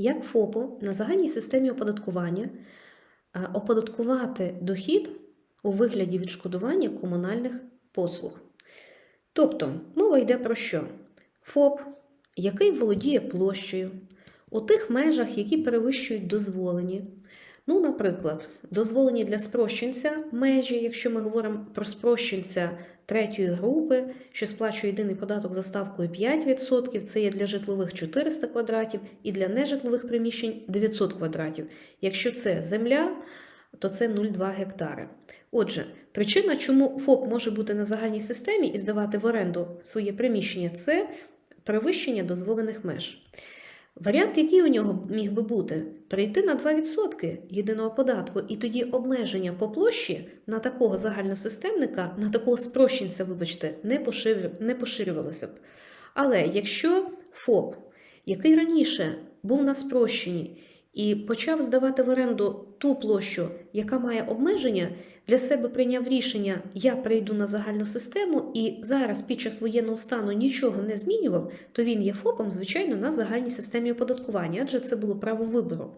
як ФОПу на загальній системі оподаткування е, оподаткувати дохід у вигляді відшкодування комунальних послуг. Тобто, мова йде про що? ФОП, який володіє площею у тих межах, які перевищують дозволені. Ну, наприклад, дозволені для спрощенця межі, якщо ми говоримо про спрощенця третьої групи, що сплачує єдиний податок за ставкою 5%, це є для житлових 400 квадратів і для нежитлових приміщень 900 квадратів. Якщо це земля, то це 0,2 гектари. Отже, причина, чому ФОП може бути на загальній системі і здавати в оренду своє приміщення, це перевищення дозволених меж. Варіант, який у нього міг би бути, перейти на 2% єдиного податку, і тоді обмеження по площі на такого загальносистемника, на такого спрощенця, вибачте, не, пошир... не поширювалося б. Але якщо ФОП, який раніше був на спрощенні, і почав здавати в оренду ту площу, яка має обмеження, для себе прийняв рішення: я прийду на загальну систему, і зараз під час воєнного стану нічого не змінював, то він є ФОПом, звичайно, на загальній системі оподаткування, адже це було право вибору.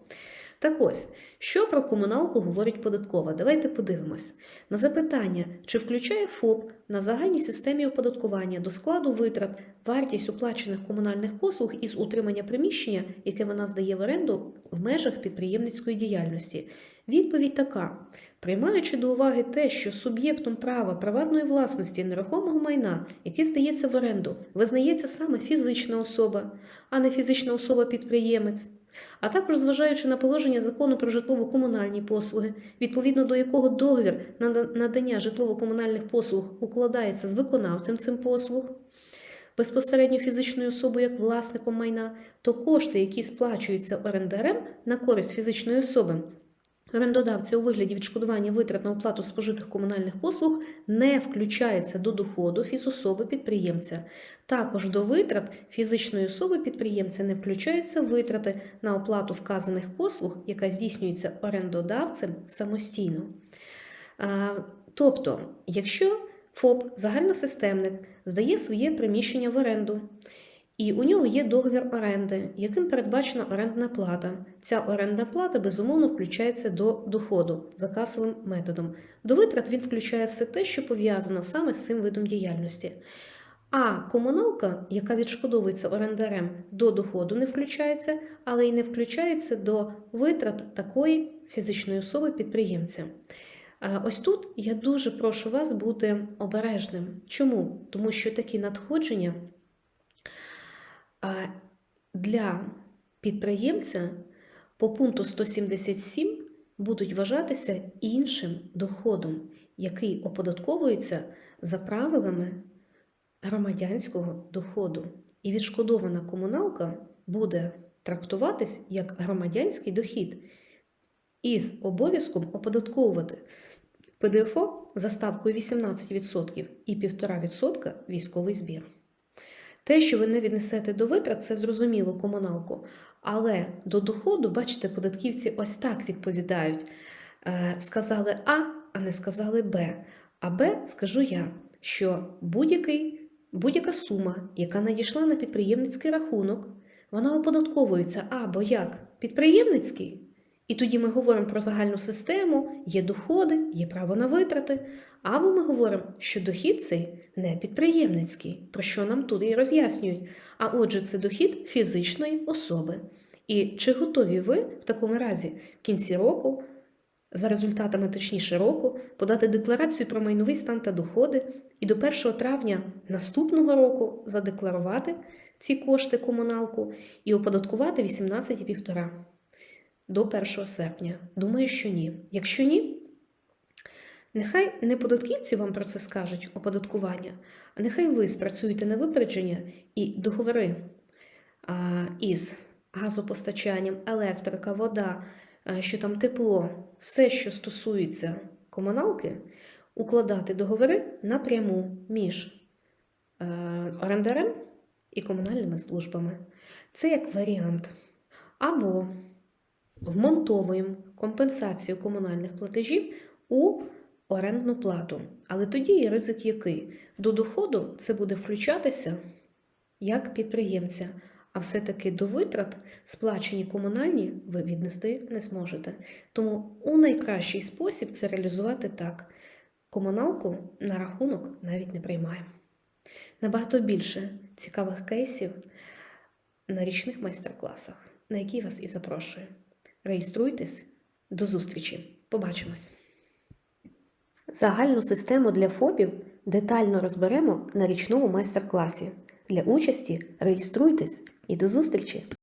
Так ось, що про комуналку говорить податкова? Давайте подивимось. На запитання, чи включає ФОП на загальній системі оподаткування до складу витрат вартість оплачених комунальних послуг із утримання приміщення, яке вона здає в оренду в межах підприємницької діяльності. Відповідь така: приймаючи до уваги те, що суб'єктом права приватної власності нерухомого майна, яке здається в оренду, визнається саме фізична особа, а не фізична особа-підприємець. А також зважаючи на положення закону про житлово-комунальні послуги, відповідно до якого договір на надання житлово-комунальних послуг укладається з виконавцем цим послуг, безпосередньо фізичною особою як власником майна, то кошти, які сплачуються орендарем на користь фізичної особи, орендодавця у вигляді відшкодування витрат на оплату спожитих комунальних послуг не включається до доходу фізособи підприємця. Також до витрат фізичної особи підприємця не включаються витрати на оплату вказаних послуг, яка здійснюється орендодавцем самостійно. Тобто, якщо ФОП, загальносистемник, здає своє приміщення в оренду, і у нього є договір оренди, яким передбачена орендна плата. Ця орендна плата безумовно включається до доходу за касовим методом. До витрат він включає все те, що пов'язано саме з цим видом діяльності. А комуналка, яка відшкодовується орендарем до доходу, не включається, але й не включається до витрат такої фізичної особи підприємця. Ось тут я дуже прошу вас бути обережним. Чому? Тому що такі надходження для підприємця по пункту 177 будуть вважатися іншим доходом, який оподатковується за правилами громадянського доходу. І відшкодована комуналка буде трактуватись як громадянський дохід із обов'язком оподатковувати ПДФО за ставкою 18% і 1,5% військовий збір. Те, що ви не віднесете до витрат, це зрозуміло комуналку. Але до доходу, бачите, податківці ось так відповідають. Е, сказали А, а не сказали Б. А Б скажу я, що будь-який, будь-яка сума, яка надійшла на підприємницький рахунок, вона оподатковується або як підприємницький. І тоді ми говоримо про загальну систему, є доходи, є право на витрати. Або ми говоримо, що дохід цей не підприємницький, про що нам тут і роз'яснюють. А отже, це дохід фізичної особи. І чи готові ви в такому разі в кінці року, за результатами точніше року, подати декларацію про майновий стан та доходи і до 1 травня наступного року задекларувати ці кошти комуналку і оподаткувати 18,5? До 1 серпня? Думаю, що ні. Якщо ні, нехай не податківці вам про це скажуть оподаткування, а нехай ви спрацюєте на випередження і договори із газопостачанням, електрика, вода, що там тепло, все, що стосується комуналки, укладати договори напряму між а, орендарем і комунальними службами. Це як варіант. Або вмонтовуємо компенсацію комунальних платежів у орендну плату. Але тоді є ризик який? До доходу це буде включатися як підприємця, а все-таки до витрат сплачені комунальні ви віднести не зможете. Тому у найкращий спосіб це реалізувати так. Комуналку на рахунок навіть не приймаємо. Набагато більше цікавих кейсів на річних майстер-класах, на які вас і запрошую. Реєструйтесь, до зустрічі! Побачимось! Загальну систему для ФОПів детально розберемо на річному майстер-класі. Для участі реєструйтесь і до зустрічі!